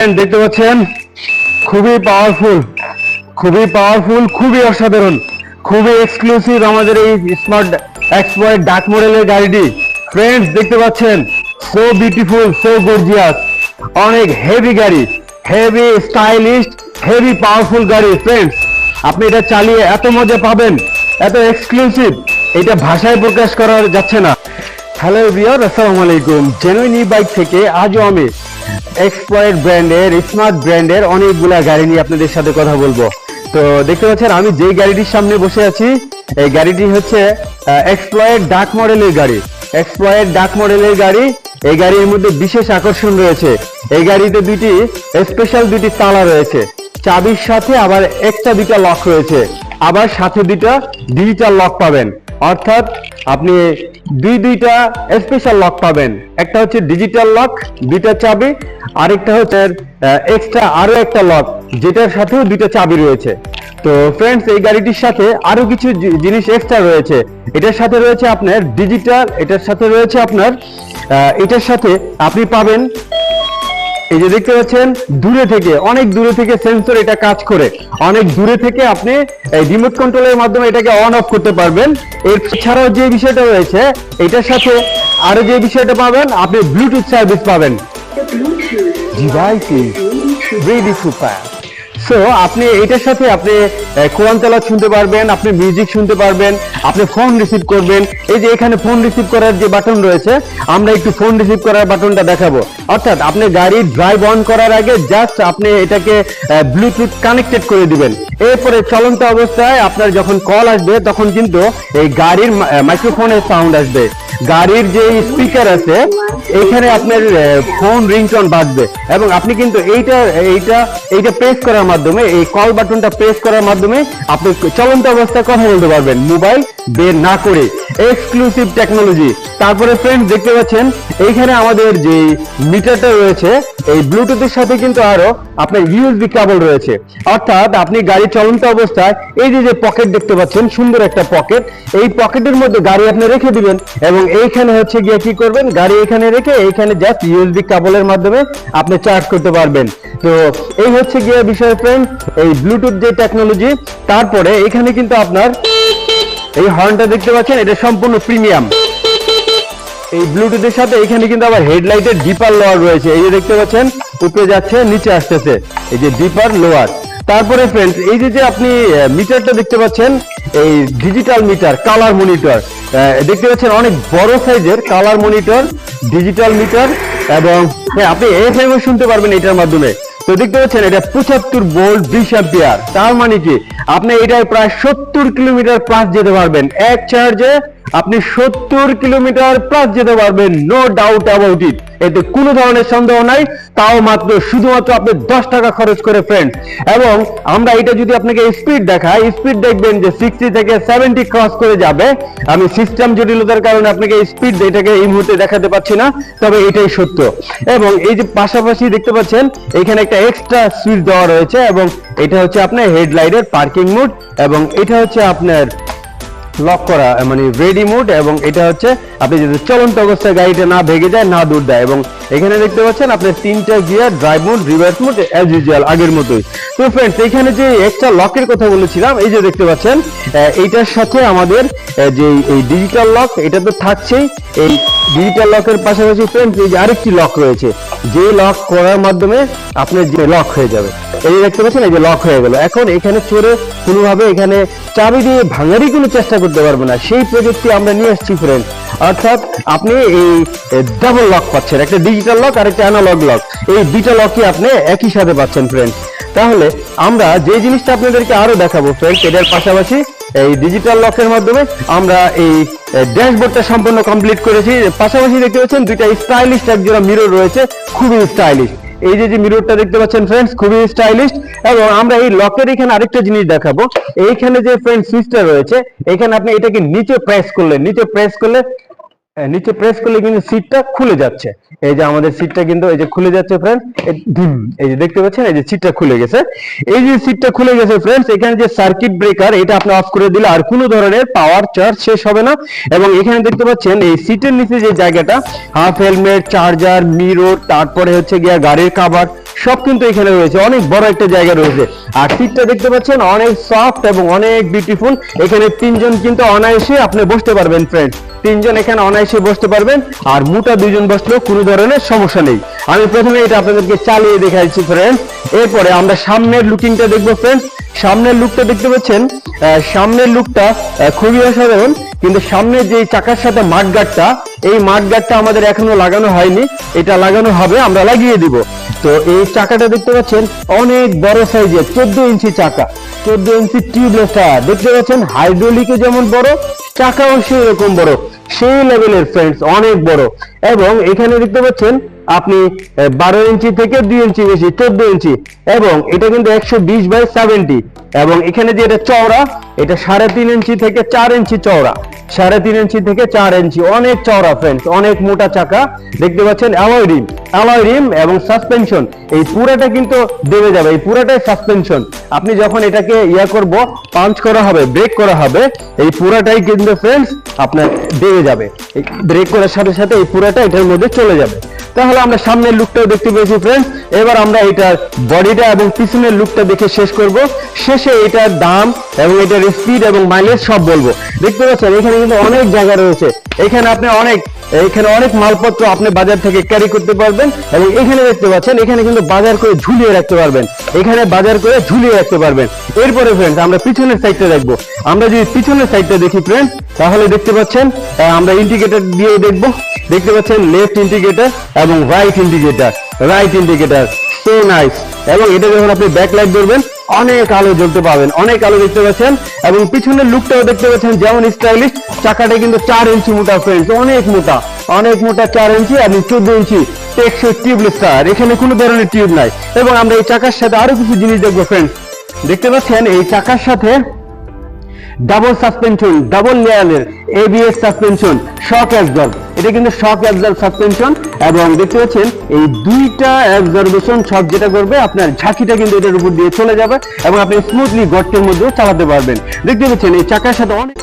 দেখতে পাচ্ছেন? খুবই পাওয়ারফুল খুবই পাওয়ারফুল খুবই অসাধারণ, খুবই এক্সক্লুসিভ আমাদের এই স্মার্ট এক্সপয়ের ডাক মডেলের গাড়িটি। ফ্রেন্ডস দেখতে পাচ্ছেন? সো বিউটিফুল সো গর্জিয়াস অনেক হেভি গাড়ি হেভি স্টাইলিশ হেভি পাওয়ারফুল গাড়ি। ফ্রেন্ডস আপনি এটা চালিয়ে এত মজা পাবেন, এত এক্সক্লুসিভ এটা ভাষায় প্রকাশ করা যাচ্ছে না। হ্যালো বিয়ার আসসালামু আলাইকুম। জেনুইন বাইক থেকে আজও আমি এক্সপ্লয়েড ব্র্যান্ডের স্মার্ট ব্র্যান্ডের অনেকগুলা গাড়ি নিয়ে আপনাদের সাথে কথা বলব। তো দেখতে পাচ্ছেন, আমি যেই গাড়িটির সামনে বসে আছি, এই গাড়িটি হচ্ছে এক্সপ্লয়েড ডাক মডেলের গাড়ি। এক্সপ্লয়েড ডাক মডেলের গাড়ি, এই গাড়ির মধ্যে বিশেষ আকর্ষণ রয়েছে। এই গাড়িতে দুটি স্পেশাল দুটি তালা রয়েছে। চাবির সাথে আবার একটা দুটা লক রয়েছে। আবার সাথে দুটা ডিজিটাল লক পাবেন। অর্থাৎ আপনি দুই দুইটা স্পেশাল লক পাবেন। একটা হচ্ছে ডিজিটাল লক দুইটা চাবি, আরেকটা হচ্ছে এক্সট্রা আরও একটা লক যেটার সাথেও দুইটা চাবি রয়েছে। তো ফ্রেন্ডস এই গাড়িটির সাথে আরও কিছু জিনিস এক্সট্রা রয়েছে। এটার সাথে রয়েছে আপনার ডিজিটাল এটার সাথে রয়েছে আপনার এটার সাথে আপনি পাবেন এই যে দেখতে পাচ্ছেন দূরে থেকে অনেক দূরে থেকে সেন্সর এটা কাজ করে। অনেক দূরে থেকে আপনি এই রিমোট কন্ট্রোলের মাধ্যমে এটাকে অন অফ করতে পারবেন। এর ছাড়াও যে বিষয়টা রয়েছে এটার সাথে আরও যে বিষয়টা পাবেন আপনি ব্লুটুথ সার্ভিস পাবেন। Device is ready to fire so আপনি এটার সাথে আপনি কোরআন তেলাওয়াত শুনতে পারবেন, আপনি মিউজিক শুনতে পারবেন, আপনি ফোন রিসিভ করবেন। এই যে এখানে ফোন রিসিভ করার যে বাটন রয়েছে, আমরা একটু ফোন রিসিভ করার বাটনটা দেখাবো। অর্থাৎ আপনি গাড়ি ড্রাইভ অন করার আগে জাস্ট আপনি এটাকে ব্লুটুথ কানেক্টেড করে দিবেন। এরপরে চলন্ত অবস্থায় আপনার যখন কল আসবে, তখন কিন্তু এই গাড়ির মাইক্রোফোনের সাউন্ড আসবে। গাড়ির যে স্পিকার আছে এখানে আপনার ফোন রিংটন বাজবে। এবং আপনি কিন্তু এইটা এইটা এইটা প্রেস করার মাধ্যমে, এই কল বাটনটা প্রেস করার মাধ্যমে আপনি চলন্ত অবস্থায় কথা বলতে পারবেন। মোবাইল বের না করে এক্সক্লুসিভ টেকনোলজি তারপরে ফ্রেন্ড দেখতে পাচ্ছেন, এইখানে আমাদের যে মিটারটা রয়েছে, এই ব্লুটুথের সাথে কিন্তু আরও আপনার ইউএসবি কেবল রয়েছে। অর্থাৎ আপনি গাড়ি চলন্ত অবস্থায়, এই যে যে পকেট দেখতে পাচ্ছেন, সুন্দর একটা পকেট এই পকেটের মধ্যে গাড়ি আপনি রেখে দিবেন এবং এইখানে হচ্ছে গিয়ে কি করবেন, গাড়ি এখানে রেখে এইখানে জাস্ট ইউএসবি কেবলের মাধ্যমে আপনি চার্জ করতে পারবেন। তো এই হচ্ছে গিয়ে বিষয় ফ্রেন্ড এই ব্লুটুথ যে টেকনোলজি তারপরে এখানে কিন্তু আপনার এই হর্নটা দেখতে পাচ্ছেন, এটা সম্পূর্ণ প্রিমিয়াম এই ব্লুটুথের সাথে এখানে কিন্তু আবার হেডলাইটের ডিপার লোয়ার রয়েছে। এই যে দেখতে পাচ্ছেন, উপরে যাচ্ছে, নিচে আসতেছে। এই যে ডিপার লোয়ার তারপরে ফ্রেন্ডস এই যে যে আপনি মিটারটা দেখতে পাচ্ছেন, এই ডিজিটাল মিটার কালার মনিটর দেখতে পাচ্ছেন, অনেক বড় সাইজের কালার মনিটর ডিজিটাল মিটার এবং হ্যাঁ আপনি এফএম শুনতে পারবেন এটার মাধ্যমে। তো দেখতে পাচ্ছেন, এটা পঁচাত্তর বোল্ট বিশ তার মানে কি? আপনি এটায় প্রায় সত্তর কিলোমিটার প্লাস যেতে পারবেন। এক চার্জে আপনি সত্তর কিলোমিটার প্লাস যেতে পারবেন নো ডাউট অ্যাবাউট ইট এতে কোনো ধরনের সন্দেহ নাই, তাও মাত্র শুধুমাত্র আপনি দশ টাকা খরচ করে ফ্রেন্ড এবং আমরা এটা যদি আপনাকে স্পিড দেখাই স্পিড দেখবেন যে সিক্সটি থেকে সেভেন্টি ক্রস করে যাবে। আমি সিস্টেম জটিলতার কারণে আপনাকে স্পিড এটাকে এই মুহূর্তে দেখাতে পাচ্ছি না, তবে এটাই সত্য। এবং এই যে পাশাপাশি দেখতে পাচ্ছেন, এখানে একটা এক্সট্রা সুইচ দেওয়া রয়েছে, এবং এটা হচ্ছে আপনার হেডলাইটের পার্কিং মোড এবং এটা হচ্ছে আপনার লক করা মানে রেডি মোড এবং এটা হচ্ছে আপনি যদি চলন্ত অবস্থায় গাড়িটা না ভেঙে যায়, না দূর দেয়। এবং এখানে দেখতে পাচ্ছেন আপনার তিনটা gear drive mode reverse mode as usual আগের মতোই। তো ফ্রেন্ডস এখানে যে এক্সট্রা লকের কথা বলেছিলাম, এই যে দেখতে পাচ্ছেন এইটার সাথে আমাদের যে এই ডিজিটাল লক এটা তো থাকছেই। এই ডিজিটাল লকের পাশাপাশি ফ্রেন্ডস এই যে আরেকটি লক রয়েছে। যে লক করার মাধ্যমে আপনার যে লক হয়ে যাবে। এই দেখতে পাচ্ছেন, এই যে লক হয়ে গেল। এখন এখানে চোরে কোনোভাবে এখানে চাবি দিয়ে ভাঙারি কোনো চেষ্টা করতে পারবে না। সেই প্রযুক্তি আমরা নিয়ে এসেছি ফ্রেন্ড অর্থাৎ আপনি এই ডাবল লক পাচ্ছেন। একটা ডিজিটাল লক আর একটা অ্যানালগ লক এই দুইটা লকই আপনি একই সাথে পাচ্ছেন ফ্রেন্ড তাহলে আমরা যে জিনিসটা আপনাদেরকে আরও দেখাবো ফ্রেন্ড এটার পাশাপাশি এই ডিজিটাল লকের মাধ্যমে আমরা এই ড্যাশবোর্ডটা সম্পূর্ণ কমপ্লিট করেছি। পাশাপাশি দেখতে পাচ্ছেন দুইটা স্টাইলিশ একজোড়া মিরর রয়েছে, খুবই স্টাইলিশ এই যে যে মিররটা দেখতে পাচ্ছেন ফ্রেন্ডস খুবই স্টাইলিশ এবং আমরা এই লকের এখানে আরেকটা জিনিস দেখাবো। এইখানে যে ফ্রেন্ড সুইচটা রয়েছে, এখানে আপনি এটাকে নিচে প্রেস করলে নিচে প্রেস করলে নিচে প্রেস করলে কিন্তু সিটটা খুলে যাচ্ছে। এই যে আমাদের সিটটা কিন্তু, এই যে খুলে যাচ্ছে ফ্রেন্ড এই যে দেখতে পাচ্ছেন, এই যে সিটটা খুলে গেছে। এই যে সিটটা খুলে গেছে ফ্রেন্ডস এখানে যে সার্কিট ব্রেকার এটা আপনি অফ করে দিলে আর কোনো ধরনের পাওয়ার চার্জ শেষ হবে না। এবং এখানে দেখতে পাচ্ছেন, এই সিটের নিচে যে জায়গাটা হাফ হেলমেট চার্জার মিরর তারপরে হচ্ছে গিয়া গাড়ির কাভার সব কিন্তু এখানে রয়েছে। অনেক বড় একটা জায়গা রয়েছে। আর সিটটা দেখতে পাচ্ছেন, অনেক সফট এবং অনেক বিউটিফুল এখানে তিনজন কিন্তু অনায়াসে আপনি বসতে পারবেন ফ্রেন্ড তিনজন এখানে অনায়াসে বসতে পারবেন, আর মোটা দুইজন বসলেও কোনো ধরনের সমস্যা নেই। আমি প্রথমে এটা আপনাদেরকে চালিয়ে দেখাচ্ছি ফ্রেন্ড এরপরে আমরা সামনের লুকিংটা দেখব ফ্রেন্ড সামনের লুকটা দেখতে পাচ্ছেন সামনের লুকটা খুবই অসাধারণ, কিন্তু সামনের যে চাকার সাথে মাঠগাটটা, এই মাঠগাটটা আমাদের এখনও লাগানো হয়নি। এটা লাগানো হবে, আমরা লাগিয়ে দিব। তো এই চাকাটা দেখতে পাচ্ছেন, অনেক বড় সাইজের চোদ্দ ইঞ্চি চাকা, চোদ্দ ইঞ্চি টিউবলেস টায়ার দেখতে পাচ্ছেন হাইড্রোলিকে যেমন বড় চাকাও সেই রকম বড়। সেই লেভেলের ফ্রেন্ডস অনেক বড়। এবং এখানে দেখতে পাচ্ছেন, আপনি বারো ইঞ্চি থেকে দুই ইঞ্চি বেশি, চোদ্দ ইঞ্চি এবং এটা কিন্তু একশো বিশ বাই সেভেন্টি এবং এখানে যে এটা চওড়া, এটা সাড়ে তিন ইঞ্চি থেকে চার ইঞ্চি চওড়া। সাড়ে তিন ইঞ্চি থেকে চার ইঞ্চি। অনেক চওড়া ফ্রেন্ডস অনেক মোটা চাকা। দেখতে পাচ্ছেন অ্যালয় রিম অ্যালয় রিম এবং সাসপেনশন এই পুরাটা কিন্তু দেবে যাবে, এই পুরাটাই সাসপেনশন আপনি যখন এটাকে ইয়া করব পাঞ্চ করা হবে ব্রেক করা হবে, এই পুরাটাই কিন্তু ফ্রেন্ডস আপনার দেবে যাবে। ব্রেক করার সাথে সাথে এই পুরাটা এটার মধ্যে চলে যাবে। তাহলে আমরা সামনের লুকটাও দেখতে পেয়েছি ফ্রেন্ডস এবার আমরা এটার বডিটা এবং পিছনের লুকটা দেখে শেষ করব। শেষে এটার দাম এবং এটার স্পিড এবং মাইলেজ সব বলব। দেখতে পাচ্ছেন, এখানে কিন্তু অনেক জায়গা রয়েছে। এখানে আপনি অনেক এখানে অনেক মালপত্র আপনি বাজার থেকে ক্যারি করতে পারবেন এবং এখানে দেখতে পাচ্ছেন, এখানে কিন্তু বাজার করে ঝুলিয়ে রাখতে পারবেন। এখানে বাজার করে ঝুলিয়ে রাখতে পারবেন। এরপরে ফ্রেন্ডস আমরা পিছনের সাইডটা দেখব। আমরা যদি পিছনের সাইডটা দেখি ফ্রেন্ডস তাহলে দেখতে পাচ্ছেন আমরা ইন্ডিকেটর দিয়ে দেখব। দেখতে পাচ্ছেন লেফট ইন্ডিকেটর এবং right indicator right indicator so nice এবং এটা যখন আপনি ব্যাক লাইট ধরবেন অনেক আলো জ্বলতে পাবেন, অনেক আলো দেখতে পাচ্ছেন এবং পিছনের লুকটাও দেখতে পাচ্ছেন যেমন স্টাইলিশ চাকাটা কিন্তু চার ইঞ্চি মোটা ফ্রেন্ডস অনেক মোটা অনেক মোটা চার ইঞ্চি এবং চোদ্দ ইঞ্চি টেক্সো টিউবলেস টায়ার এখানে কোনো ধরনের টিউব নাই। এবং আমরা এই চাকার সাথে আরও কিছু জিনিস দেখব ফ্রেন্ডস দেখতে পাচ্ছেন এই চাকার সাথে ডাবল সাসপেনশন ডাবল লেয়ারের এবিএস সাসপেনশন শক অ্যাবজর্ব এটা কিন্তু শক অ্যাবজর্ব সাসপেনশন এবং দেখতে পাচ্ছেন এই দুইটা অ্যাবজর্বেশন শক যেটা করবে, আপনার ঝাঁকিটা কিন্তু এটার উপর দিয়ে চলে যাবে এবং আপনি স্মুথলি গর্তের মধ্যেও চালাতে পারবেন। দেখতে পাচ্ছেন এই চাকার সাথে অনেক